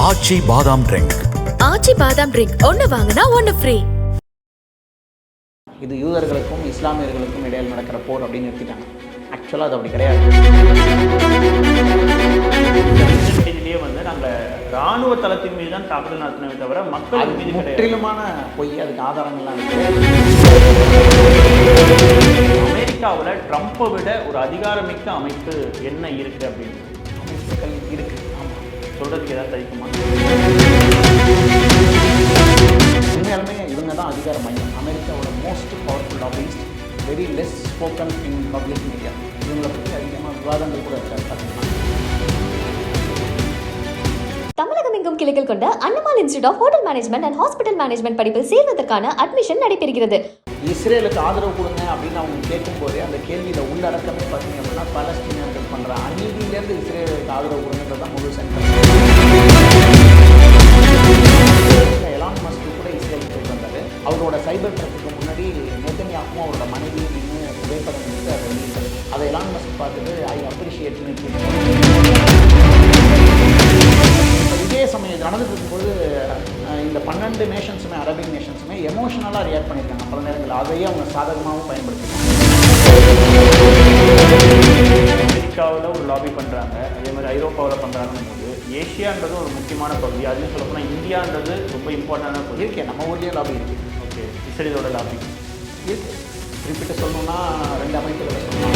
ஆச்சி பாதாம் ட்ரிங்க் ஆச்சி பாதாம் ட்ரிங்க் ஒன்னு வாங்கினா ஒன்னு ஃப்ரீ இது யூதர்களுக்கும் இஸ்லாமியர்களுக்கும் இடையில் நடக்கிற போர் அப்படின்னு நிறுத்திட்டாங்க. ஆக்சுவலாக அது அப்படி கிடையாது. வந்து நாங்கள் ராணுவ தளத்தின் மீது தான் தாக்குதல் நடத்தினவே தவிர மக்கள் மீது முற்றிலுமான பொய் அதுக்கு ஆதாரங்கள்லாம் அமெரிக்காவில் ட்ரம்ப்பை விட ஒரு அதிகாரமிக்க அமைப்பு என்ன இருக்கு அப்படின்னு? அமைப்புகள் இருக்கு. ஆமாம் சொல்றதுக்கு ஏதாவது தரிக்குமா உண்மையாலுமே இவங்க தான் அதிகார மையம். அமெரிக்காவோட most powerful lobbyist very less spoken in public media இவங்களை பற்றி அதிகமாக விவாதங்கள் கூட இருக்காது பார்த்தீங்கன்னா தமிழகம் எங்கும் கிளைகள் கொண்ட Annamal institute of hotel management and hospital management படிப்பில் சேர்வதற்கான அட்மிஷன் நடைபெறுகிறது. இஸ்ரேலுக்கு ஆதரவு கொடுங்க அப்படின்னு அவங்க கேட்கும்போதே அந்த கேள்வியில் உள்ளடக்கமே பார்த்தீங்க அப்படின்னா பலஸ்தீனியர்கள் பண்ணுற அநீதியிலேருந்து இஸ்ரேலுக்கு ஆதரவு கொடுங்கன்றது தான் முழு சென்டர் அவரோட சைபர் ட்ரக்குக்கு முன்னாடி நேத்தனியாகவும் அவரோட மனைவி நின்று புகைப்படம் எடுத்து அதை வெளியிட்டார் அதை எலான் மஸ்க் பார்த்துட்டு ஐ அப்ரிஷியேட் இப்போ இதே சமயம் இது நடந்துட்டு இருக்கும்போது இந்த பன்னெண்டு நேஷன்ஸுமே அரபிக் நேஷன்ஸுமே எமோஷனலாக ரியாக்ட் பண்ணியிருக்காங்க. பல நேரங்களில் அதையே அவங்க சாதகமாகவும் பயன்படுத்திருக்காங்க அமெரிக்காவில் ஒரு லாபி பண்ணுறாங்க அதே மாதிரி ஐரோப்பாவில் பண்ணுறாங்கன்னு போது ஏஷியான்றது ஒரு முக்கியமான பகுதி. அதுவும் சொல்லப்போனால் இந்தியான்றது ரொம்ப இம்பார்ட்டண்டான பகுதி. இருக்கே நம்ம ஊர்லேயே லாபி இருக்கு. ஓகே இஸ்ரேலோட லாபி குறிப்பிட்டு சொல்லணும்னா ரெண்டு அமைப்புகளை சொல்லலாம்.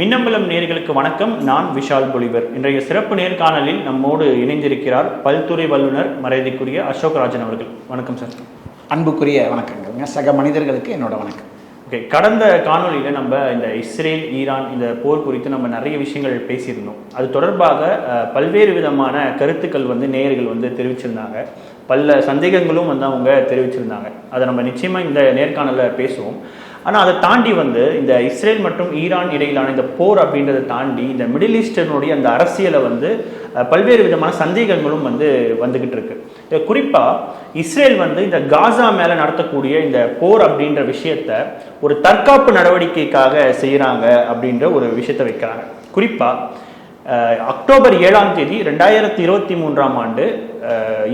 மின்னம்பலம் நேர்களுக்கு வணக்கம். நான் விஷால் பொலிவர். இன்றைய சிறப்பு நேர்காணலில் நம்மோடு இணைந்திருக்கிறார் பல்துறை வல்லுநர் மரியாதைக்குரிய அசோக் ராஜன் அவர்கள். வணக்கம் சார். அன்புக்குரிய வணக்கங்கள்ங்க சக மனிதர்களுக்கு என்னோட வணக்கம். ஓகே கடந்த காணொளியில் நம்ம இந்த இஸ்ரேல் ஈரான் இந்த போர் குறித்து நம்ம நிறைய விஷயங்கள் பேசியிருந்தோம். அது தொடர்பாக பல்வேறு விதமான கருத்துக்கள் வந்து நேயர்கள் வந்து தெரிவிச்சிருந்தாங்க. பல சந்தேகங்களும் வந்து அவங்க தெரிவிச்சிருந்தாங்க. அதை நம்ம நிச்சயமாக இந்த நேர்காணலில் பேசுவோம். ஆனால் அதை தாண்டி வந்து இந்த இஸ்ரேல் மற்றும் ஈரான் இடையிலான இந்த போர் அப்படின்றத தாண்டி இந்த மிடில் ஈஸ்டர்னுடைய அந்த அரசியலை வந்து பல்வேறு விதமான சந்தேகங்களும் வந்து வந்துகிட்டு இருக்கு. குறிப்பாக இஸ்ரேல் வந்து இந்த காசா மேலே நடத்தக்கூடிய இந்த போர் அப்படின்ற விஷயத்த ஒரு தற்காப்பு நடவடிக்கைக்காக செய்கிறாங்க அப்படின்ற ஒரு விஷயத்த வைக்கிறாங்க. குறிப்பாக அக்டோபர் ஏழாம் தேதி ரெண்டாயிரத்தி இருபத்தி மூன்றாம் ஆண்டு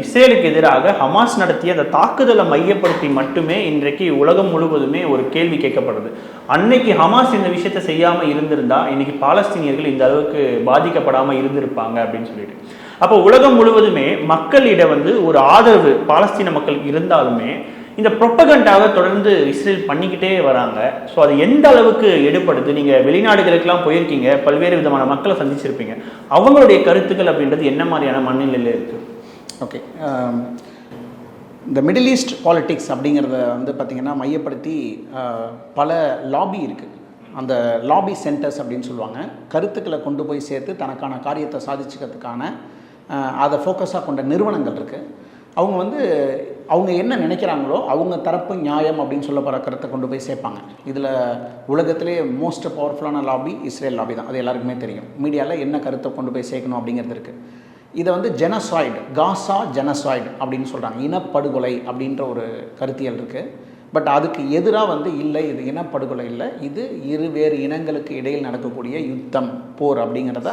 இஸ்ரேலுக்கு எதிராக ஹமாஸ் நடத்திய அந்த தாக்குதலை மையப்படுத்தி மட்டுமே இன்றைக்கு உலகம் முழுவதுமே ஒரு கேள்வி கேட்கப்படுது. அன்னைக்கு ஹமாஸ் இந்த விஷயத்தை செய்யாமல் இருந்திருந்தா இன்னைக்கு பாலஸ்தீனியர்கள் இந்த அளவுக்கு பாதிக்கப்படாமல் இருந்திருப்பாங்க அப்படின்னு சொல்லிட்டு. அப்போ உலகம் முழுவதுமே மக்களிடம் வந்து ஒரு ஆதரவு பாலஸ்தீன மக்களுக்கு இருந்தாலுமே இந்த ப்ரொப்பகண்டாவை தொடர்ந்து இஸ்ரேல் பண்ணிக்கிட்டே வராங்க. ஸோ அது எந்த அளவுக்கு எடுப்படுது நீங்கள் வெளிநாடுகளுக்கெல்லாம் போயிருக்கீங்க. பல்வேறு விதமான மக்களை சந்திச்சிருப்பீங்க. அவங்களுடைய கருத்துக்கள் அப்படின்றது என்ன மாதிரியான மனநிலையில் இருக்கு? ஓகே இந்த மிடில் ஈஸ்ட் பாலிட்டிக்ஸ் அப்படிங்கிறத வந்து பார்த்திங்கன்னா மையப்படுத்தி uh, பல லாபி இருக்குது அந்த லாபி சென்டர்ஸ் அப்படின்னு சொல்லுவாங்க. கருத்துக்களை கொண்டு போய் சேர்த்து தனக்கான காரியத்தை சாதிச்சுக்கிறதுக்கான uh, அதை ஃபோக்கஸாக கொண்ட நிறுவனங்கள் இருக்குது அவங்க வந்து அவங்க என்ன நினைக்கிறாங்களோ அவங்க தரப்பு நியாயம் அப்படின்னு சொல்ல போகிற கருத்தை கொண்டு போய் சேர்ப்பாங்க. இதில் உலகத்திலே மோஸ்ட் பவர்ஃபுல்லான லாபி இஸ்ரேல் லாபி தான். அது எல்லாருக்குமே தெரியும். மீடியாவில் என்ன கருத்தை கொண்டு போய் சேர்க்கணும் அப்படிங்கிறது இருக்குது இதை வந்து ஜெனசாய்டு காசா ஜெனசாய்டு அப்படின்னு சொல்கிறாங்க இனப்படுகொலை அப்படின்ற ஒரு கருத்தியல் இருக்குது பட் அதுக்கு எதிராக வந்து இல்லை இது இனப்படுகொலை இல்லை. இது இரு வேறு இனங்களுக்கு இடையில் நடக்கக்கூடிய யுத்தம் போர் அப்படிங்கிறத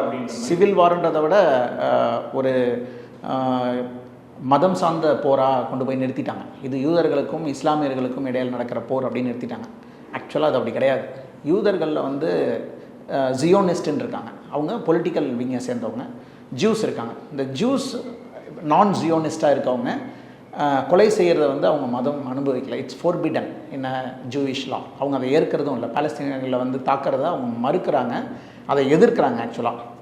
அப்படின்ற சிவில் வார்ன்றதை விட ஒரு மதம் சார்ந்த போராக கொண்டு போய் நிறுத்திட்டாங்க. இது யூதர்களுக்கும் இஸ்லாமியர்களுக்கும் இடையில் நடக்கிற போர் அப்படின்னு நிறுத்திட்டாங்க. ஆக்சுவலாக அது அப்படி கிடையாது. யூதர்களில் வந்து ஜியோனிஸ்ட்னு இருக்காங்க. அவங்க பொலிட்டிக்கல் விங்கை சேர்ந்தவங்க. ஜூஸ் இருக்காங்க. இந்த ஜூஸ் நான் ஜியோனிஸ்டாக இருக்கவங்க கொலை செய்கிறத வந்து அவங்க மதம் அனுபவிக்கல. இட்ஸ் ஃபோர்பிடன் என்ன ஜூவிஷ் லா அவங்க அதை ஏற்கிறதும் இல்லை. பாலஸ்தீனியர்களை வந்து தாக்குறத அவங்க மறுக்கிறாங்க. அதை எதிர்க்கிறாங்க ஆக்சுவலாக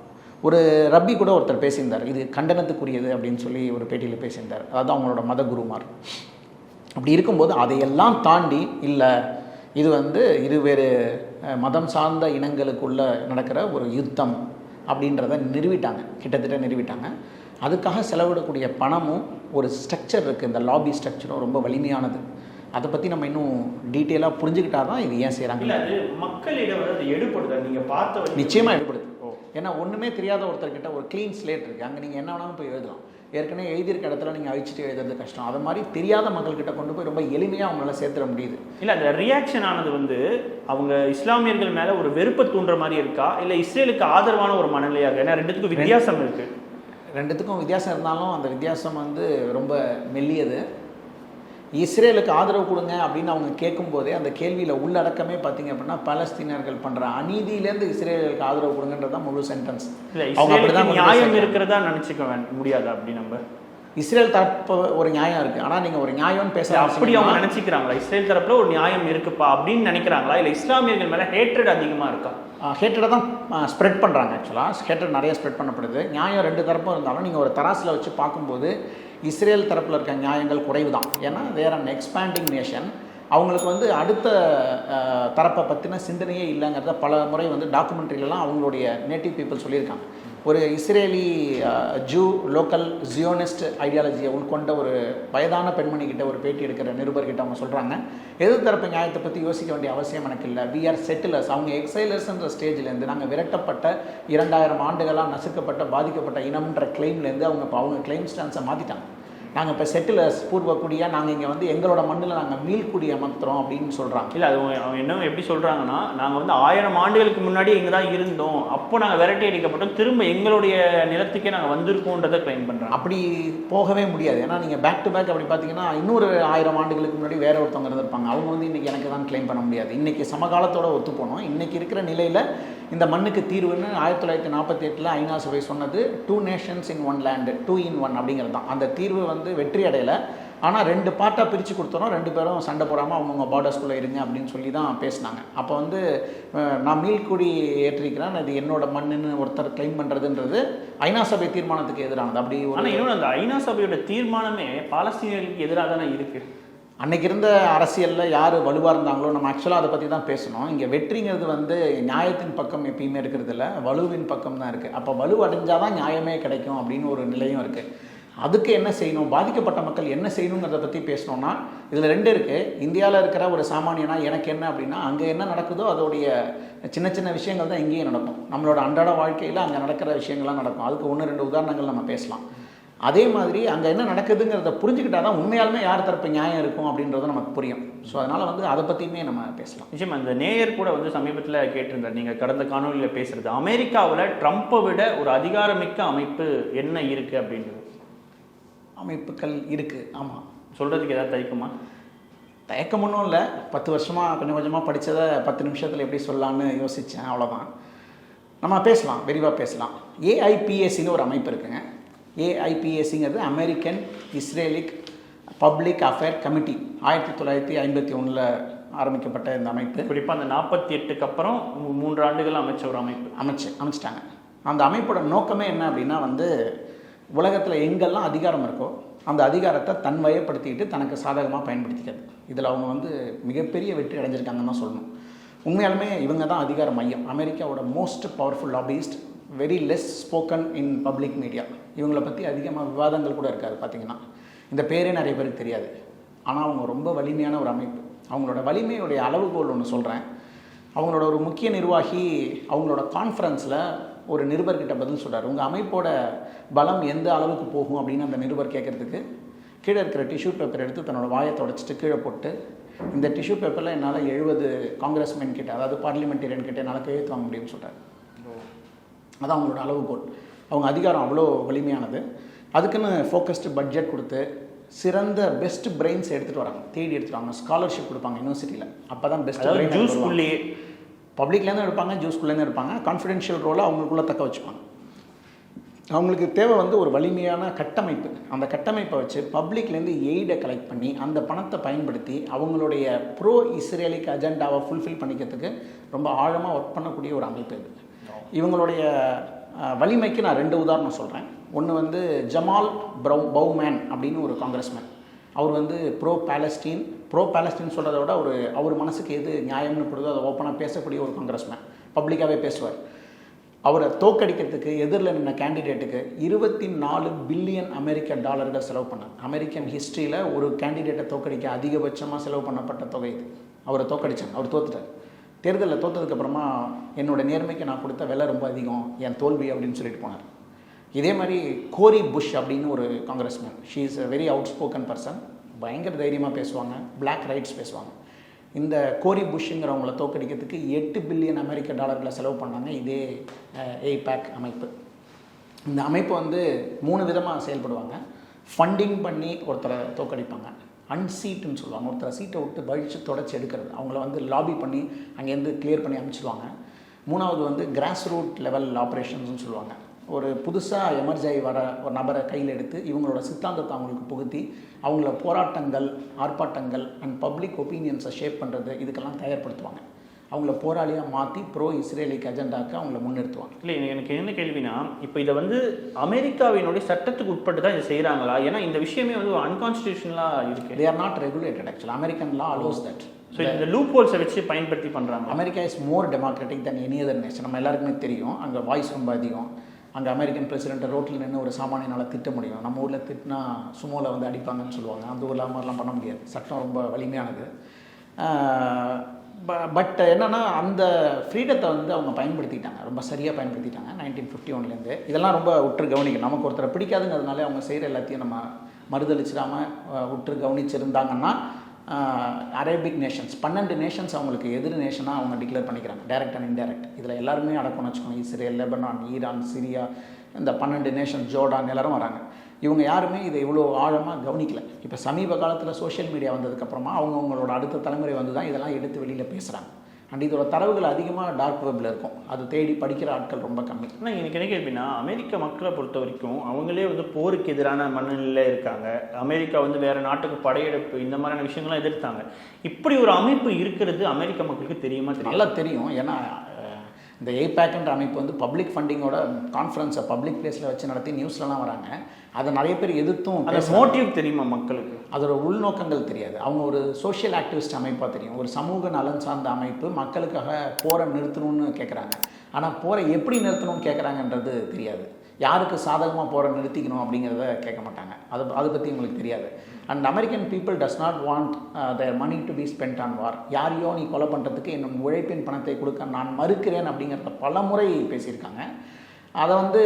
ஒரு ரப்பி கூட ஒருத்தர் பேசியிருந்தார் இது கண்டனத்துக்குரியது அப்படின்னு சொல்லி ஒரு பேட்டியில் பேசியிருந்தார். அதாவது அவங்களோட மத குருமார். அப்படி இருக்கும்போது அதையெல்லாம் தாண்டி இல்லை இது வந்து இருவேறு மதம் சார்ந்த இனங்களுக்குள்ள நடக்கிற ஒரு யுத்தம் அப்படின்றத நிறுவிட்டாங்க. கிட்டத்தட்ட நிறுவிட்டாங்க. அதுக்காக செலவிடக்கூடிய பணமும் ஒரு ஸ்ட்ரக்சர் இருக்குது இந்த லாபி ஸ்ட்ரக்சரும் ரொம்ப வலிமையானது. அதை பற்றி நம்ம இன்னும் டீட்டெயிலாக புரிஞ்சுக்கிட்டா தான் இது ஏன் செய்கிறாங்க மக்களிடம் வந்து அது எடுப்படுதா நீங்க பார்த்த நிச்சயமாக எடுப்படுது ஏன்னா ஒன்றுமே தெரியாத ஒருத்தர்கிட்ட ஒரு க்ளீன் ஸ்லேட் இருக்குது அங்கே நீங்கள் என்ன வேணாலும் போய் எழுதலாம். ஏற்கனவே எழுதியிருக்க இடத்துல நீங்கள் அழிச்சிட்டு எழுதுறது கஷ்டம். அது மாதிரி தெரியாத மக்கள்கிட்ட கொண்டு போய் ரொம்ப எளிமையாக அவங்களால சேர்த்துட முடியுது. இல்லை அந்த ரியாக்ஷன் ஆனது வந்து அவங்க இஸ்லாமியர்கள் மேலே ஒரு வெறுப்பை தூண்டுற மாதிரி இருக்கா? இல்லை இஸ்ரேலுக்கு ஆதரவான ஒரு மனநிலையா இருக்கு? ஏன்னா ரெண்டுத்துக்கும் வித்தியாசம் இருக்கு. ரெண்டுத்துக்கும் வித்தியாசம் இருந்தாலும் அந்த வித்தியாசம் வந்து ரொம்ப மெல்லியது. இஸ்ரேலுக்கு ஆதரவு கொடுங்க அப்படின்னு அவங்க கேட்கும்போதே அந்த கேள்வியில் உள்ளடக்கமே பார்த்தீங்க அப்படின்னா பலஸ்தீனர்கள் பண்ணுற அநீதியிலேருந்து இஸ்ரேலுக்கு ஆதரவு கொடுங்கன்றது தான் முழு சென்டென்ஸ் இல்லை அவங்க அப்படிதான் நியாயம். இருக்கிறதா நினச்சிக்க முடியாதா அப்படி நம்ம? இஸ்ரேல் தரப்பு ஒரு நியாயம் இருக்குது ஆனால் நீங்கள் ஒரு நியாயம்னு பேச அப்படி அவங்க நினைச்சுக்கிறாங்களா? இஸ்ரேல் தரப்புல ஒரு நியாயம் இருக்குப்பா அப்படின்னு நினைக்கிறாங்களா? இல்லை இஸ்லாமியர்கள் மேலே ஹேட்ரட் அதிகமா இருக்கா? ஹேட்டரை தான் ஸ்ப்ரெட் பண்ணுறாங்க ஆக்சுவலாக ஹேட்டர் நிறைய ஸ்ப்ரெட் பண்ணப்படுது. நியாயம் ரெண்டு தரப்பும் இருந்தாலும் நீங்கள் ஒரு தராசில் வச்சு பார்க்கும்போது இஸ்ரேல் தரப்பில் இருக்க நியாயங்கள் குறைவு தான் ஏன்னா தேர் அன் எக்ஸ்பேண்டிங் நேஷன் அவங்களுக்கு வந்து அடுத்த தரப்பை பற்றின சிந்தனையே இல்லைங்கிறத பல முறை வந்து டாக்குமெண்ட்ரிலலாம் அவங்களுடைய நேட்டிவ் பீப்புள் சொல்லியிருக்காங்க. ஒரு இஸ்ரேலி ஜூ லோக்கல் ஜியோனிஸ்ட் ஐடியாலஜியை உட்கொண்ட ஒரு வயதான பெண்மணி கிட்ட ஒரு பேட்டி எடுக்கிற நிருபர்கிட்ட அவங்க சொல்கிறாங்க எதிர் தரப்பு நியாயத்தை பற்றி யோசிக்க வேண்டிய அவசியம் எனக்கு இல்லை. வி ஆர் செட்டிலர்ஸ் அவங்க எக்ஸைலர்ஸ்ன்ற ஸ்டேஜ்லேருந்து நாங்கள் விரட்டப்பட்ட இரண்டாயிரம் ஆண்டுகளாக நசுக்கப்பட்ட பாதிக்கப்பட்ட இனம்ன்ற கிளைம்லேருந்து அவங்க அவங்க கிளைம் ஸ்டான்ஸை மாற்றிட்டாங்க நாங்கள் இப்போ செட்டிலர்ஸ் பூர்வக்குடியாக நாங்கள் இங்கே வந்து எங்களோட மண்ணில் நாங்கள் மீள்குடி அமர்த்துறோம் அப்படின்னு சொல்கிறாங்க இல்லை அது என்ன எப்படி சொல்றாங்கன்னா நாங்கள் வந்து ஆயிரம் ஆண்டுகளுக்கு முன்னாடி இங்கே தான் இருந்தோம். அப்போ நாங்கள் விரட்டி அடிக்கப்பட்டோம். திரும்ப எங்களுடைய நிலத்துக்கே நாங்கள் வந்திருக்கோன்றதை கிளைம் பண்ணுறாங்க அப்படி போகவே முடியாது. ஏன்னா நீங்கள் பேக் டு பேக் அப்படி பார்த்தீங்கன்னா இன்னொரு ஆயிரம் ஆண்டுகளுக்கு முன்னாடி வேற ஒருத்தவங்க இருந்திருப்பாங்க. அவங்க வந்து இன்றைக்கி எனக்கு தான் க்ளைம் பண்ண முடியாது. இன்றைக்கி சமகாலத்தோட ஒத்து போனோம் இன்றைக்கி இருக்கிற நிலையில் இந்த மண்ணுக்கு தீர்வுன்னு ஆயிரத்தி தொள்ளாயிரத்தி நாற்பத்தி எட்டில் ஐநா சபை சொன்னது two nations in one land two in one அப்படிங்கிறது தான். அந்த தீர்வு வந்து வெற்றி அடையலை. ஆனால் ரெண்டு பார்ட்டாக பிரித்து கொடுத்துறோம் ரெண்டு பேரும் சண்டை போடாமல் அவங்கவுங்க பார்டர்ஸ்குள்ளே இருங்க அப்படின்னு சொல்லி தான் பேசினாங்க. அப்போ வந்து நான் மீள்குடி ஏற்றிருக்கிறேன். அது என்னோட மண்ணுன்னு ஒருத்தர் க்ளைம் பண்ணுறதுன்றது ஐநா சபை தீர்மானத்துக்கு எதிரானது. அப்படி ஆனால் இன்னொன்று அந்த ஐநா சபையோட தீர்மானமே பாலஸ்தீனியர்களுக்கு எதிராக தானே இருக்குது அன்றைக்கி இருந்த அரசியலில் யார் வலுவாக இருந்தாங்களோ நம்ம ஆக்சுவலாக அதை பற்றி தான் பேசணும். இங்கே வெற்றிங்கிறது வந்து நியாயத்தின் பக்கம் எப்பயுமே இருக்கிறதில்ல வலுவின் பக்கம் தான் இருக்குது அப்போ வலு அடைஞ்சால் தான் நியாயமே கிடைக்கும் அப்படின்னு ஒரு நிலையும் இருக்குது அதுக்கு என்ன செய்யணும்? பாதிக்கப்பட்ட மக்கள் என்ன செய்யணுங்கிறத பற்றி பேசணும்னா இதில் ரெண்டு இருக்குது இந்தியாவில் இருக்கிற ஒரு சாமானியனா எனக்கு என்ன அப்படின்னா அங்கே என்ன நடக்குதோ அதோடைய சின்ன சின்ன விஷயங்கள் தான் இங்கேயும் நடக்கும். நம்மளோட அன்றாட வாழ்க்கையில் அங்கே நடக்கிற விஷயங்கள்லாம் நடக்கும். அதுக்கு ஒன்று ரெண்டு உதாரணங்கள் நம்ம பேசலாம். அதே மாதிரி அங்கே என்ன நடக்குதுங்கிறத புரிஞ்சுக்கிட்டா தான் உண்மையாலுமே யார் தரப்பு நியாயம் இருக்கும் அப்படின்றது நமக்கு புரியும். ஸோ அதனால் வந்து அதை பற்றியுமே நம்ம பேசலாம். நிச்சயமா அந்த நேயர் கூட வந்து சமீபத்தில் கேட்டிருந்தார். நீங்கள் கடந்த காணொலியில் பேசுறது அமெரிக்காவில் ட்ரம்ப்பை விட ஒரு அதிகாரமிக்க அமைப்பு என்ன இருக்கு அப்படின்றது? அமைப்புகள் இருக்குது ஆமாம் சொல்றதுக்கு ஏதாவது தயக்கமா? தயக்கம் ஒன்றும் இல்லை. பத்து வருஷமாக கொஞ்சம் கொஞ்சமாக படித்ததை பத்து நிமிஷத்தில் எப்படி சொல்லலான்னு யோசித்தேன் அவ்வளோதான் நம்ம பேசலாம் விரிவாக பேசலாம். ஏஐபிஎஸ்சின்னு ஒரு அமைப்பு இருக்குங்க. ஏஐபிஎஸ்சிங்கிறது American Israeli public affair committee ஆயிரத்தி தொள்ளாயிரத்தி ஐம்பத்தி ஒன்றில் ஆரம்பிக்கப்பட்ட இந்த அமைப்பு. குறிப்பாக அந்த நாற்பத்தி எட்டுக்கு அப்புறம் மூன்று ஆண்டுகள் அமைச்ச ஒரு அமைப்பு. அமைச்சு அமைச்சிட்டாங்க. அந்த அமைப்போட நோக்கமே என்ன அப்படின்னா வந்து உலகத்தில் எங்கெல்லாம் அதிகாரம் இருக்கோ அந்த அதிகாரத்தை தன் வயப்படுத்திக்கிட்டு தனக்கு சாதகமாக பயன்படுத்திக்கிறது. இதில் அவங்க வந்து மிகப்பெரிய வெற்றி அடைஞ்சிருக்காங்கன்னு தான் சொல்லணும். உண்மையாலுமே இவங்க தான் அதிகார மையம். அமெரிக்காவோட most powerful lobbyist very less spoken in public media இவங்களை பற்றி அதிகமாக விவாதங்கள் கூட இருக்காது பார்த்தீங்கன்னா இந்த பேரே நிறைய பேருக்கு தெரியாது. ஆனால் அவங்க ரொம்ப வலிமையான ஒரு அமைப்பு. அவங்களோட வலிமையுடைய அளவுகோல் ஒன்று சொல்கிறேன் அவங்களோட ஒரு முக்கிய நிர்வாகி அவங்களோட கான்ஃபரன்ஸில் ஒரு நிருபர்கிட்ட பதில் சொல்றாரு. உங்கள் அமைப்போட பலம் எந்த அளவுக்கு போகும்? அப்படின்னு அந்த நிருபர் கேட்குறதுக்கு கீழே இருக்கிற டிஷ்யூ பேப்பர் எடுத்து தன்னோட வாயை தொடச்சிட்டு கீழே போட்டு இந்த டிஷ்யூ பேப்பரில் என்னால் எழுபது காங்கிரஸ்மேன் கிட்ட அதாவது பார்லிமெண்டேரியன் கிட்ட என்னால் கையெழுத்து வாங்க முடியும்னு சொல்கிறார் அதான் அவங்களோட அளவுகோல். அவங்க அதிகாரம் அவ்வளோ வலிமையானது. அதுக்குன்னு ஃபோக்கஸ்டு பட்ஜெட் கொடுத்து சிறந்த பெஸ்ட் பிரெயின்ஸ் எடுத்துகிட்டு வராங்க. தேடி எடுத்துட்டு வராங்க. ஸ்காலர்ஷிப் கொடுப்பாங்க யூனிவர்சிட்டியில் அப்போ தான் பெஸ்ட் ஜூஸ்குள்ளேயே பப்ளிக்லேருந்து எடுப்பாங்க ஜூஸ்குள்ளேருந்து எடுப்பாங்க. கான்ஃபிடென்ஷியல் ரோலை அவங்களுக்குள்ள தக்க வச்சுப்பாங்க. அவங்களுக்கு தேவை வந்து ஒரு வலிமையான கட்டமைப்பு. அந்த கட்டமைப்பை வச்சு பப்ளிக்லேருந்து எய்டை கலெக்ட் பண்ணி அந்த பணத்தை பயன்படுத்தி அவங்களுடைய ப்ரோ இஸ்ரேலிக் அஜெண்டாவை ஃபுல்ஃபில் பண்ணிக்கிறதுக்கு ரொம்ப ஆழமாக ஒர்க் பண்ணக்கூடிய ஒரு அமைப்பு இது. இவங்களுடைய வலிமைக்கு நான் ரெண்டு உதாரணம் சொல்கிறேன் ஒன்று வந்து ஜமால் ப்ரௌ பவுமேன் அப்படின்னு ஒரு காங்கிரஸ்மேன். அவர் வந்து ப்ரோ பேலஸ்டீன் ப்ரோ பேலஸ்டீன் சொல்கிறத விட ஒரு அவர் மனசுக்கு எது நியாயம்னு படுதோ அதை ஓப்பனாக பேசக்கூடிய ஒரு காங்கிரஸ்மேன். பப்ளிக்காகவே பேசுவார். அவரை தோக்கடிக்கிறதுக்கு எதிரில் நின்ன கேண்டிடேட்டுக்கு இருபத்தி நாலு பில்லியன் அமெரிக்க டாலர்கள் செலவு பண்ணார் அமெரிக்கன் ஹிஸ்ட்ரியில் ஒரு கேண்டிடேட்டை தோக்கடிக்க அதிகபட்சமாக செலவு பண்ணப்பட்ட தொகை இது. அவரை தோக்கடித்தாங்க அவர் தோத்துட்டார். தேர்தலில் தோத்ததுக்கப்புறமா என்னோட நேர்மைக்கு நான் கொடுத்த விலை ரொம்ப அதிகம் என் தோல்வி அப்படின்னு சொல்லிட்டு போனார். இதே மாதிரி கோரி புஷ் அப்படின்னு ஒரு congressman she is a very outspoken person பயங்கர தைரியமாக பேசுவாங்க பிளாக் ரைட்ஸ் பேசுவாங்க. இந்த கோரி புஷ்ஷுங்கிறவங்கள தோக்கடிக்கிறதுக்கு எட்டு பில்லியன் அமெரிக்க டாலர்களை செலவு பண்ணாங்க இதே ஏ பேக் அமைப்பு. இந்த அமைப்பு வந்து மூணு விதமாக செயல்படுவாங்க. ஃபண்டிங் பண்ணி ஒருத்தரை தோக்கடிப்பாங்க அன்சீட்டுன்னு சொல்லுவாங்க. ஒருத்தர் சீட்டை விட்டு பழிச்சு தொடச்சி எடுக்கிறது. அவங்கள வந்து லாபி பண்ணி அங்கேருந்து கிளியர் பண்ணி அனுப்பிச்சிடுவாங்க மூணாவது வந்து கிராஸ் ரூட் லெவல் ஆப்ரேஷன்ஸ்னு சொல்லுவாங்க. ஒரு புதுசாக எமர்ஜ் ஆகி வர ஒரு நபரை கையில் எடுத்து இவங்களோட சித்தாந்தத்தை அவங்களுக்கு புகுத்தி அவங்கள போராட்டங்கள் ஆர்ப்பாட்டங்கள் அண்ட் பப்ளிக் ஒப்பீனியன்ஸை ஷேப் பண்ணுறது இதுக்கெல்லாம் தயார்படுத்துவாங்க. அவங்கள போராளியாக மாற்றி ப்ரோ இஸ்ரேலிக் அஜெண்டாக்கு அவங்கள முன்னிறுத்துவாங்க. இல்லை எனக்கு- என்ன கேள்வினா இப்போ இதை வந்து அமெரிக்காவினுடைய சட்டத்துக்கு உட்பட்டு தான் இதை செய்கிறாங்களா ஏன்னா இந்த விஷயமே வந்து அன்கான்ஸ்டியூஷனலாக இருக்கு. They are not regulated actually American law allows that so இந்த லூப் ஹோல்ஸை வச்சு பயன்படுத்தி பண்ணுறாங்க America is more democratic than any other nation நம்ம எல்லாருக்குமே தெரியும். அங்கே வாய்ஸ் ரொம்ப அதிகம். அங்கே அமெரிக்கன் பிரசிடென்ட் ரோட்டில் நின்று ஒரு சாமானியனால் திட்ட முடியும். நம்ம ஊரில் திட்டினா சுமோவில் வந்து அடிப்பாங்கன்னு சொல்லுவாங்க. அந்த ஊரில் மாதிரிலாம் பண்ண முடியாது. சட்டம் ரொம்ப வலிமையானது. பட் என்னென்னா அந்த ஃப்ரீடத்தை வந்து அவங்க பயன்படுத்திட்டாங்க. ரொம்ப சரியாக பயன்படுத்திட்டாங்க நைன்டீன் ஃபிஃப்டி ஒன்லேருந்து இதெல்லாம் ரொம்ப உற்று கவனிக்கணும். நமக்கு ஒருத்தரை பிடிக்காதுங்கிறதுனால அவங்க செய்கிற எல்லாத்தையும் நம்ம மறுதளிச்சிடாமல் உற்று கவனிச்சிருந்தாங்கன்னா அரேபிக் நேஷன்ஸ் பன்னெண்டு நேஷன்ஸ் அவங்களுக்கு எதிர் நேஷனாக அவங்க டிக்ளேர் பண்ணிக்கிறாங்க. டைரக்ட் அண்ட் இன்டைரக்ட் இதில் எல்லாருமே அடக்கம்னு வச்சுக்கோங்க. இஸ்ரேல் லெபனான் ஈரான் சிரியா இந்த பன்னெண்டு நேஷன் ஜோர்டான் எல்லோரும் வராங்க. இவங்க யாருமே இதை இவ்வளோ ஆழமாக கவனிக்கல. இப்போ சமீப காலத்தில் சோஷியல் மீடியா வந்ததுக்கப்புறமா அவங்கவுங்களோட அடுத்த தலைமுறை வந்து தான் இதெல்லாம் எடுத்து வெளியில் பேசுகிறாங்க அண்ட் இதோட தரவுகள் அதிகமாக டார்க் வெப்பில் இருக்கும். அது தேடி படிக்கிற ஆட்கள் ரொம்ப கம்மி. ஆனால் எனக்கு என்ன கேள்வினா அமெரிக்க மக்களை பொறுத்த வரைக்கும் அவங்களே வந்து போருக்கு எதிரான மனநிலையில் இருக்காங்க. அமெரிக்கா வந்து வேற நாட்டுக்கு படையெடுப்பு இந்த மாதிரியான விஷயங்கள்லாம் எதிர்த்தாங்க. இப்படி ஒரு அமைப்பு இருக்கிறது அமெரிக்க மக்களுக்கு தெரியுமா? தெரியும் நல்லா தெரியும். ஏன்னா இந்த ஏபேக்ன்ற அமைப்பு வந்து பப்ளிக் ஃபண்டிங்கோட கான்ஃபரன்ஸை பப்ளிக் பிளேஸில் வச்சு நடத்தி நியூஸ்லலாம் வராங்க. அதை நிறைய பேர் எதிர்த்தும் அந்த. மோட்டிவ் தெரியுமா மக்களுக்கு? அதோட உள்நோக்கங்கள் தெரியாது. அவங்க ஒரு சோஷியல் ஆக்டிவிஸ்ட் அமைப்பாக தெரியும். ஒரு சமூக நலன் சார்ந்த அமைப்பு மக்களுக்காக போரை நிறுத்தணும்னு கேட்குறாங்க ஆனால் போரை எப்படி நிறுத்தணும்னு கேட்குறாங்கன்றது தெரியாது. யாருக்கு சாதகமாக போரை நிறுத்திக்கணும் அப்படிங்கிறத கேட்க மாட்டாங்க. அதை அதை பற்றி உங்களுக்கு தெரியாது. And American people does not want the money to be spend on war யாரையோ நீ கொலை பண்ணுறதுக்கு என்னும் உழைப்பின் பணத்தை கொடுக்க நான் மறுக்கிறேன் அப்படிங்கிறத பல முறை பேசியிருக்காங்க. அதை வந்து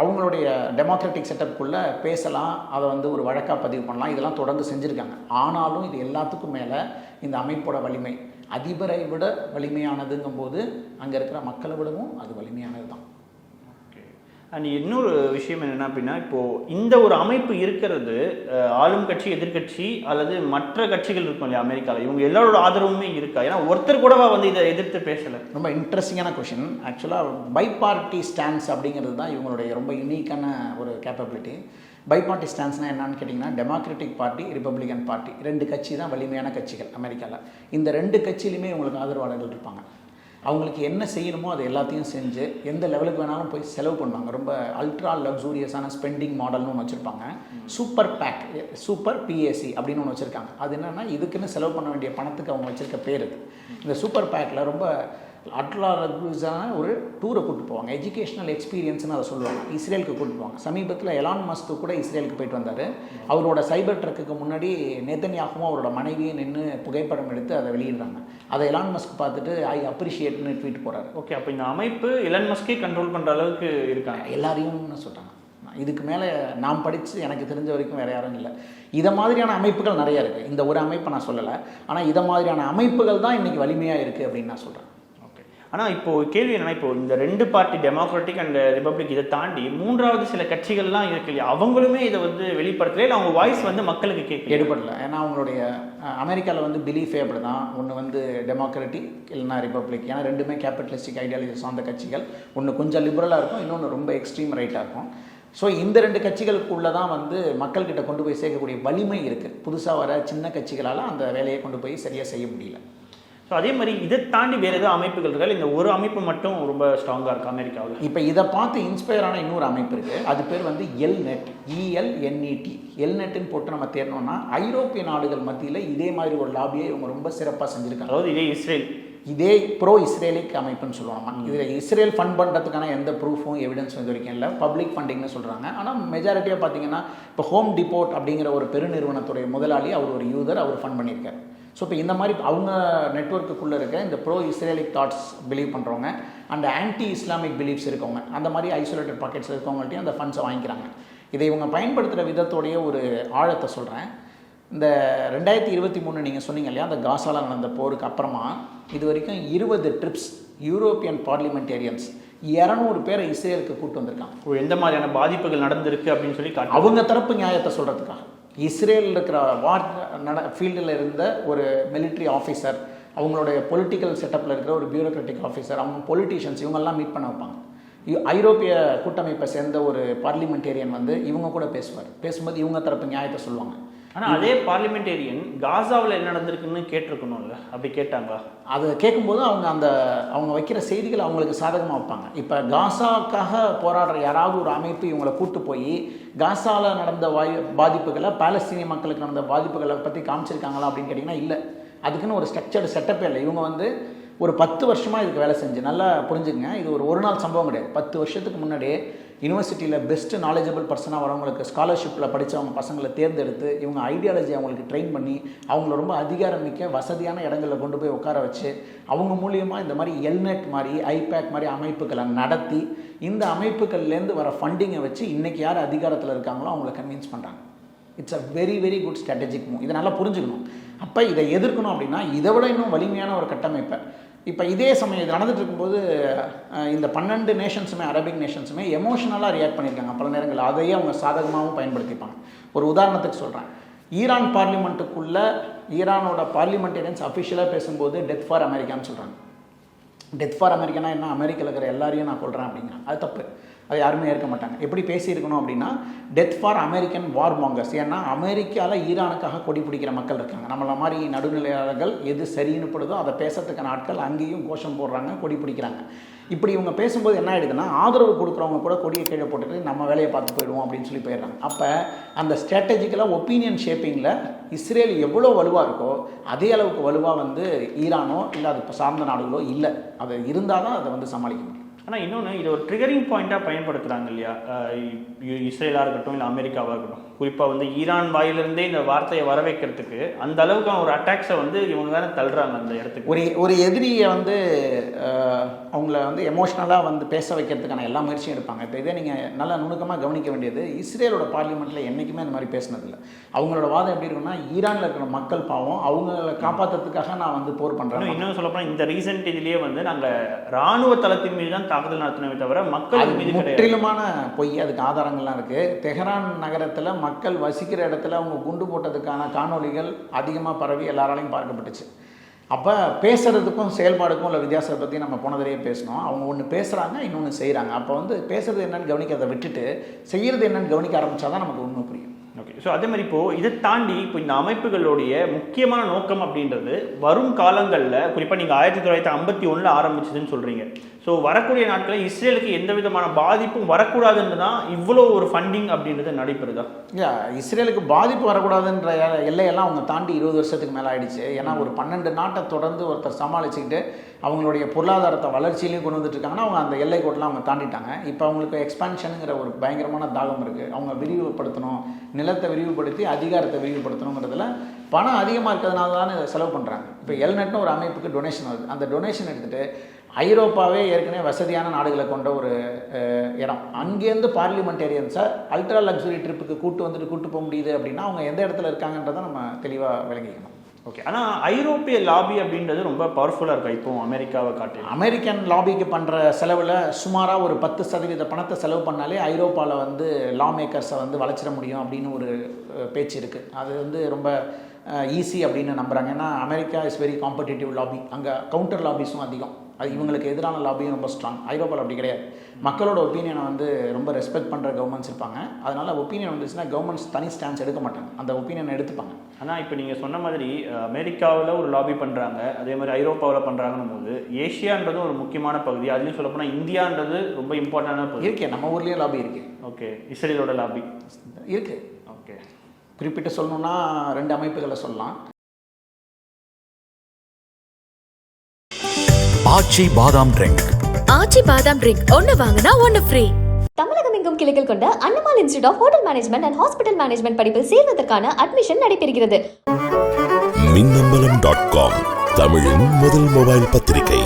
அவங்களுடைய டெமோக்ராட்டிக் செட்டப்புக்குள்ளே பேசலாம் அதை வந்து ஒரு வழக்காக பதிவு பண்ணலாம் இதெல்லாம் தொடர்ந்து செஞ்சுருக்காங்க. ஆனாலும் இது எல்லாத்துக்கும் மேலே இந்த அமைப்போட வலிமை. அதிபரை விட வலிமையானதுங்கும்போது அங்கே இருக்கிற மக்களை விடவும் அது வலிமையானது தான் அண்ட் இன்னொரு விஷயம் என்னென்னா அப்படின்னா இப்போது இந்த ஒரு அமைப்பு இருக்கிறது ஆளும் கட்சி எதிர்க்கட்சி அல்லது மற்ற கட்சிகள் இருக்கும் இல்லையா அமெரிக்காவில் இவங்க எல்லாரோட ஆதரவுமே இருக்கா? ஏன்னா ஒருத்தர் கூடவா வந்து இதை எதிர்த்து பேசலை. ரொம்ப இன்ட்ரெஸ்டிங்கான கொஷின் ஆக்சுவலாக பை பார்ட்டி ஸ்டாண்ட்ஸ் அப்படிங்கிறது தான் இவங்களுடைய ரொம்ப யூனிக்கான ஒரு கேப்பபிலிட்டி பை பார்ட்டி ஸ்டாண்ட்ஸ்னால் என்னன்னு கேட்டிங்கன்னா டெமோக்ராட்டிக் பார்ட்டி ரிப்பப்ளிகன் பார்ட்டி ரெண்டு கட்சி தான் வலிமையான கட்சிகள் அமெரிக்காவில் இந்த ரெண்டு கட்சியிலுமே இவங்களுக்கு ஆதரவாளர்கள் இருப்பாங்க. அவங்களுக்கு என்ன செய்யணுமோ அது எல்லாத்தையும் செஞ்சு எந்த லெவலுக்கு வேணாலும் போய் செலவு பண்ணுவாங்க. ரொம்ப அல்ட்ரா லக்ஸூரியஸான ஸ்பெண்டிங் மாடல்னு ஒன்று வச்சுருப்பாங்க. சூப்பர் பேக் சூப்பர் பிஏசி அப்படின்னு ஒன்று வச்சுருக்காங்க. அது என்னென்னா இதுக்குன்னு செலவு பண்ண வேண்டிய பணத்துக்கு அவங்க வச்சுருக்க பேர். இது இந்த சூப்பர் பேக்கில் ரொம்ப லக்ஸூரியஸான ஒரு டூரை கூப்பிட்டு போவாங்க. எஜுகேஷனல் எக்ஸ்பீரியன்ஸ்னு அதை சொல்லுவாங்க. இஸ்ரேலுக்கு கூப்பிட்டு போவாங்க. சமீபத்தில் எலான் மஸ்க்கு கூட இஸ்ரேலுக்கு போயிட்டு வந்தார். அவரோட சைபர் ட்ரக்குக்கு முன்னாடி நேத்தன்யாகவும் அவரோட மனைவியும் நின்று புகைப்படம் எடுத்து அதை வெளியிடுறாங்க. அதை எலான் மஸ்க் பார்த்துட்டு ஐ அப்ரிஷியேட்னு ட்வீட் போகிறாரு ஓகே அப்போ இந்த அமைப்பு எலன் மஸ்கே கண்ட்ரோல் பண்ணுற அளவுக்கு இருக்காங்க எல்லாரையும் சொல்கிறாங்க இதுக்கு மேலே நான் படித்து எனக்கு தெரிஞ்ச வரைக்கும் வேறு யாரும் இல்லை. இதை மாதிரியான அமைப்புகள் நிறைய இருக்குது இந்த ஒரு அமைப்பை நான் சொல்லலை. ஆனால் இதை மாதிரியான அமைப்புகள் தான் இன்றைக்கி வலிமையாக இருக்குது அப்படின்னு நான் சொல்கிறேன் ஆனால் இப்போ கேள்வி என்னன்னா இப்போ இந்த ரெண்டு பார்ட்டி டெமோக்ராட்டிக் அண்ட் ரிப்பப்ளிக் இதை தாண்டி மூன்றாவது சில கட்சிகள்லாம் இருக்கு இல்லையா? அவங்களுமே இதை வந்து வெளிப்படுத்தல இல்லை அவங்க வாய்ஸ் வந்து மக்களுக்கு கேட்க எடுபடல. ஏன்னா அவங்களுடைய அமெரிக்காவில் வந்து பிலீஃபே அப்படி தான் ஒன்று வந்து டெமோக்ராட்டிக் இல்லைனா ரிப்பப்ளிக் ஏன்னா ரெண்டுமே கேபிட்டலிஸ்டிக் ஐடியாலஜி சார்ந்த கட்சிகள். ஒன்று கொஞ்சம் லிபரலாக இருக்கும் இன்னொன்று ரொம்ப எக்ஸ்ட்ரீம் ரைட்டாக இருக்கும். ஸோ இந்த ரெண்டு கட்சிகளுக்குள்ளே தான் வந்து மக்கள்கிட்ட கொண்டு போய் சேர்க்கக்கூடிய வலிமை இருக்குது புதுசாக வர சின்ன கட்சிகளால் அந்த வேலையை கொண்டு போய் சரியாக செய்ய முடியல. ஸோ அதே மாதிரி இதை தாண்டி வேறு ஏதாவது அமைப்புகள் இருக்கா? இல்லை இந்த ஒரு அமைப்பு மட்டும் ரொம்ப ஸ்ட்ராங்காக இருக்கு அமெரிக்காவில்? இப்போ இதை பார்த்து இன்ஸ்பயர் ஆன இன்னொரு அமைப்பு இருக்குது அது பேர் வந்து L net E L N E T L நெட்டுன்னு போட்டு நம்ம தேடணும்னா ஐரோப்பிய நாடுகள் மத்தியில் இதே மாதிரி ஒரு லாபியை இவங்க ரொம்ப சிறப்பாக செஞ்சுருக்காங்க. அதாவது இதே இஸ்ரேல். இதே ப்ரோ இஸ்ரேலிக் அமைப்புன்னு சொல்லுவாங்க இதில் இஸ்ரேல் ஃபண்ட் பண்ணுறதுக்கான எந்த ப்ரூஃபும் எவிடன்ஸும் இது வரைக்கும் இல்லை. பப்ளிக் ஃபண்டிங்னு சொல்கிறாங்க ஆனால் மெஜாரிட்டியாக பார்த்தீங்கன்னா இப்போ ஹோம் டிபோர்ட் அப்படிங்கிற ஒரு பெருநிறுவனத்துடைய முதலாளி அவர் ஒரு யூதர் அவர் ஃபண்ட் பண்ணியிருக்காரு. ஸோ இப்போ இந்த மாதிரி அவங்க நெட்ஒர்க்குள்ளே இருக்க இந்த ப்ரோ இஸ்ரேலிக் தாட்ஸ் பிலீவ் பண்ணுறவங்க அண்ட் ஆன்டி இஸ்லாமிக் பிலீஃப்ஸ் இருக்கவங்க அந்த மாதிரி ஐசோலேட்டட் பாக்கெட்ஸ் இருக்கவங்கள்ட்டையும் அந்த ஃபண்ட்ஸை வாங்கிக்கிறாங்க. இதை இவங்க பயன்படுத்துகிற விதத்தோடைய ஒரு ஆழத்தை சொல்கிறேன் இந்த ரெண்டாயிரத்தி இருபத்தி மூணு நீங்கள் சொன்னீங்க இல்லையா அந்த காசால நடந்த போருக்கு அப்புறமா இது வரைக்கும் இருபது ட்ரிப்ஸ் யூரோப்பியன் பார்லிமெண்டேரியன்ஸ் இரநூறு பேரை இஸ்ரேலுக்கு கூட்டு வந்திருக்காங்க. எந்த மாதிரியான பாதிப்புகள் நடந்திருக்கு அப்படின்னு சொல்லி காட்டு அவங்க தரப்பு நியாயத்தை சொல்கிறதுக்காக இஸ்ரேல் இருக்கிற வார் நட ஃபீல்டில் இருந்த ஒரு மிலிட்ரி ஆஃபீஸர் அவங்களுடைய பொலிட்டிக்கல் செட்டப்பில் இருக்கிற ஒரு பியூரோக்ராட்டிக் ஆஃபீஸர் அவங்க பொலிட்டிஷியன்ஸ் இவங்கெல்லாம் மீட் பண்ண வைப்பாங்க. ஐரோப்பிய கூட்டமைப்பை சேர்ந்த ஒரு பார்லிமெண்டேரியன் வந்து இவங்க கூட பேசுவார். பேசும்போது இவங்க தரப்பு நியாயத்தை சொல்லுவாங்க. ஆனால் அதே பார்லிமெண்டேரியன் காசாவில் என்ன நடந்திருக்குன்னு கேட்டிருக்கணும்ல? அப்படி கேட்டாங்களா? அதை கேட்கும்போது அவங்க அந்த அவங்க வைக்கிற செய்திகள் அவங்களுக்கு சாதகமாக வைப்பாங்க. இப்போ காசாக்காக போராடுற யாராவது ஒரு அமைப்பு இவங்களை கூட்டு போய் காசாவில் நடந்த வாயு பாதிப்புகளை பாலஸ்தீனிய மக்களுக்கு நடந்த பாதிப்புகளை பற்றி காமிச்சிருக்காங்களா அப்படின்னு கேட்டிங்கன்னா இல்லை. அதுக்குன்னு ஒரு ஸ்ட்ரக்சர்டு செட்டப்பே இல்லை. இவங்க வந்து ஒரு பத்து வருஷமாக இதுக்கு வேலை செஞ்சு நல்லா புரிஞ்சுங்க இது ஒரு ஒரு நாள் சம்பவம் கிடையாது. பத்து வருஷத்துக்கு முன்னாடியே யூனிவர்சிட்டியில் பெஸ்ட்டு நாலேஜபிள் பர்சனாக வரவங்களுக்கு ஸ்காலர்ஷிப்பில் படித்தவங்க பசங்களை தேர்ந்தெடுத்து இவங்க ஐடியாலஜி அவங்களுக்கு ட்ரெயின் பண்ணி அவங்கள ரொம்ப அதிகாரமிக்க வசதியான இடங்களில் கொண்டு போய் உட்கார வச்சு அவங்க மூலியமாக இந்த மாதிரி எல்நெட் மாதிரி ஐபேக் மாதிரி அமைப்புகளை நடத்தி இந்த அமைப்புகள்லேருந்து வர ஃபண்டிங்கை வச்சு இன்றைக்கி யார் அதிகாரத்தில் இருக்காங்களோ அவங்கள கன்வின்ஸ் பண்ணுறாங்க it's a very very good strategic move இதை நல்லா புரிஞ்சுக்கணும். அப்போ இதை எதிர்க்கணும் அப்படின்னா இதை விட இன்னும் வலிமையான ஒரு கட்டமைப்பை இப்போ இதே சமயம் இது நடந்துட்டு இருக்கும்போது இந்த பன்னெண்டு நேஷன்ஸுமே அரபிக் நேஷன்ஸுமே எமோஷனலாக ரியாக்ட் பண்ணியிருக்காங்க. பல நேரங்களில் அதையே அவங்க சாதகமாகவும் பயன்படுத்திப்பாங்க. ஒரு உதாரணத்துக்கு சொல்கிறேன் ஈரான் பார்லிமெண்ட்டுக்குள்ளே ஈரானோட பார்லிமெண்டேரியன்ஸ் அஃபிஷியலாக பேசும்போது டெத் ஃபார் அமெரிக்கான்னு சொல்கிறாங்க டெத் ஃபார் அமெரிக்கனா என்ன? அமெரிக்காவில் இருக்கிற எல்லாரையும் நான் கொள்கிறேன் அப்படிங்கிறேன் அது தப்பு. அதை யாருமே ஏற்க மாட்டாங்க. எப்படி பேசியிருக்கணும் அப்படின்னா death for American war mongers ஏன்னா அமெரிக்காவில் ஈரானுக்காக கொடி பிடிக்கிற மக்கள் இருக்காங்க. நம்மள மாதிரி நடுநிலையாளர்கள் எது சரின்னு படுதோ அதை பேசுறதுக்கான ஆட்கள் அங்கேயும் கோஷம் போடுறாங்க கொடி பிடிக்கிறாங்க. இப்படி இவங்க பேசும்போது என்ன ஆயிடுதுன்னா ஆதரவு கொடுக்குறவங்க கூட கொடியை கீழே போட்டுட்டு நம்ம வேலையை பார்த்து போயிடுவோம் அப்படின்னு சொல்லி போயிடுறாங்க. அப்போ அந்த ஸ்ட்ராட்டஜிக்கலாக ஒப்பீனியன் ஷேப்பிங்கில் இஸ்ரேல் எவ்வளோ வலுவாக இருக்கோ அதே அளவுக்கு வலுவாக வந்து ஈரானோ இல்லை அது இப்போ சார்ந்த நாடுகளோ இல்லை. அது இருந்தால் தான் அதை வந்து சமாளிக்க முடியும். ஆனால் இன்னொன்று இது ஒரு ட்ரிகரிங் பாயிண்ட்டாக பயன்படுத்துகிறாங்க இல்லையா? இஸ்ரேலாக இருக்கட்டும் இல்லை அமெரிக்காவாக இருக்கட்டும். குறிப்பாக வந்து ஈரான் வாயிலிருந்தே இந்த வார்த்தையை வர வைக்கிறதுக்கு அந்த அளவுக்கான ஒரு அட்டாக்ஸை வந்து இவங்க தானே தள்ளுறாங்க அந்த இடத்துக்கு. ஒரு ஒரு எதிரியை வந்து அவங்கள வந்து எமோஷ்னலாக வந்து பேச வைக்கிறதுக்கான எல்லா முயற்சியும் எடுப்பாங்க. இப்போ இதே நீங்கள் நல்லா நுணுக்கமாக கவனிக்க வேண்டியது இஸ்ரேலோட பார்லிமெண்ட்டில் என்றைக்குமே அந்த மாதிரி பேசினதில்லை. அவங்களோட வாதம் எப்படி இருக்குன்னா ஈரானில் இருக்கிற மக்கள் பாவம் அவங்கள காப்பாற்றுறதுக்காக நான் வந்து போர் பண்ணுறேன் இன்னும் சொல்லப்போனால் இந்த ரீசெண்ட் இதுலயே வந்து நாங்க ராணுவ தளத்தின் மீது தான் தாக்குதல் நடத்தினமே தவிர மக்கள் மீது முற்றிலுமான பொய் அதுக்கு ஆதாரங்கள்லாம் இருக்குது தெஹ்ரான் நகரத்தில் மக்கள் வசிக்கிற இடத்துல அவங்க குண்டு போட்டதுக்கான காணொளிகள் அதிகமாக பரவி எல்லாராலையும் பார்க்கப்பட்டுச்சு. அப்போ பேசுகிறதுக்கும் செயல்பாடுக்கும் உள்ள வித்தியாசத்தை பற்றி நம்ம போனதிலேயே பேசணும். அவங்க ஒன்று பேசுகிறாங்க இன்னொன்று செய்கிறாங்க அப்போ வந்து பேசுகிறது என்னென்னு கவனிக்கிறதை விட்டுட்டு செய்கிறது என்னென்னு கவனிக்க ஆரம்பிச்சா தான் நமக்கு உண்மை புரியும். ஓகே ஸோ அதே மாதிரி இப்போ இதை தாண்டி இப்போ இந்த அமைப்புகளுடைய முக்கியமான நோக்கம் அப்படின்றது வரும் காலங்களில் குறிப்பாக நீங்கள் ஆயிரத்தி தொள்ளாயிரத்தி ஐம்பத்தி ஒன்றில் ஆரம்பிச்சதுன்னு சொல்கிறீங்க ஸோ வரக்கூடிய நாட்களில் இஸ்ரேலுக்கு எந்த விதமான பாதிப்பும் வரக்கூடாதுன்னு தான் இவ்வளோ ஒரு ஃபண்டிங் அப்படின்றது நடைபெறுதா? யா இஸ்ரேலுக்கு பாதிப்பு வரக்கூடாதுன்ற எ- எல்லையெல்லாம் அவங்க தாண்டி இருபது வருஷத்துக்கு மேலே ஆயிடுச்சு. ஏன்னா ஒரு பன்னெண்டு நாட்டை தொடர்ந்து ஒருத்தர் சமாளிச்சுக்கிட்டு அவங்களுடைய பொருளாதாரத்தை வளர்ச்சியிலையும் கொண்டு வந்துட்டு இருக்காங்கன்னா அவங்க அந்த எல்லை கோட்டெலாம் அவங்க தாண்டிட்டாங்க. இப்போ அவங்களுக்கு எக்ஸ்பான்ஷனுங்கிற ஒரு பயங்கரமான தாகம் இருக்குது அவங்க விரிவுபடுத்தணும் நிலத்தை விரிவுபடுத்தி அதிகாரத்தை விரிவுபடுத்தணுங்கிறதுல பணம் அதிகமாக இருக்கிறதுனால தானே இதை செலவு பண்ணுறாங்க இப்போ எல்நெட்னு ஒரு அமைப்புக்கு டொனேஷன் வருது. அந்த டொனேஷன் எடுத்துகிட்டு ஐரோப்பாவே ஏற்கனவே வசதியான நாடுகளை கொண்ட ஒரு இடம். அங்கேருந்து பார்லிமெண்டேரியன்ஸை அல்ட்ரா லக்ஸுரி ட்ரிப்புக்கு கூட்டு வந்துட்டு கூட்டு போக முடியுது அப்படின்னா அவங்க எந்த இடத்துல இருக்காங்கன்றதை நம்ம தெளிவாக விளங்கிக்கணும். ஓகே ஆனால் ஐரோப்பிய லாபி அப்படின்றது ரொம்ப பவர்ஃபுல்லாக இருக்கும். இப்போ அமெரிக்காவை காட்டி அமெரிக்கன் லாபிக்கு பண்ணுற செலவில் சுமாராக ஒரு பத்து சதவீத பணத்தை செலவு பண்ணாலே ஐரோப்பாவில் வந்து லா மேக்கர்ஸை வந்து வளர்ச்சிட முடியும் அப்படின்னு ஒரு பேச்சு இருக்குது அது வந்து ரொம்ப ஈஸி அப்படின்னு நம்புகிறாங்க ஏன்னா America is very competitive lobby அங்கே கவுண்டர் லாபிஸும் அதிகம். அது இவங்களுக்கு எதிரான லாபியும் ரொம்ப ஸ்ட்ராங் ஐரோப்பாவில் அப்படி கிடையாது. மக்களோட ஒப்பீனியனை வந்து ரொம்ப ரெஸ்பெக்ட் பண்ணுற கவர்மெண்ட்ஸ் இருப்பாங்க. அதனால் ஒப்பீனியன் வந்துச்சுன்னா கவர்மெண்ட்ஸ் தனி ஸ்டாண்ட்ஸ் எடுக்க மாட்டாங்க. அந்த ஒப்பீனியனை எடுத்துப்பாங்க. ஆனால் இப்போ நீங்கள் சொன்ன மாதிரி அமெரிக்காவில் ஒரு லாபி பண்ணுறாங்க அதே மாதிரி ஐரோப்பாவில் பண்ணுறாங்கன்னும் போது ஏஷியான்றது ஒரு முக்கியமான பகுதி. அதுலேயும் சொல்லப்போனால் இந்தியான்றது ரொம்ப இம்பார்ட்டண்டான பகுதி. இருக்கே. நம்ம ஊர்லேயும் லாபி இருக்கு. ஓகே. இஸ்ரேலோட லாபி இருக்கு. ஓகே. குறிப்பிட்டு சொல்லணும்னா ரெண்டு அமைப்புகளை சொல்லலாம். ஆச்சி பாதாம் ட்ரிங்க். ஆச்சி பாதாம் ட்ரிங்க். ஒன்னு வாங்கினா ஒன்னு ஃப்ரீ தமிழகம் எங்கும் கிளைகள் கொண்ட Annamalai institute of hotel management and hospital management படிப்பில் சேர்வதற்கான அட்மிஷன் நடைபெறுகிறது. மின்னம்பலம் டாட் காம் தமிழின் முதல் மொபைல் பத்திரிகை.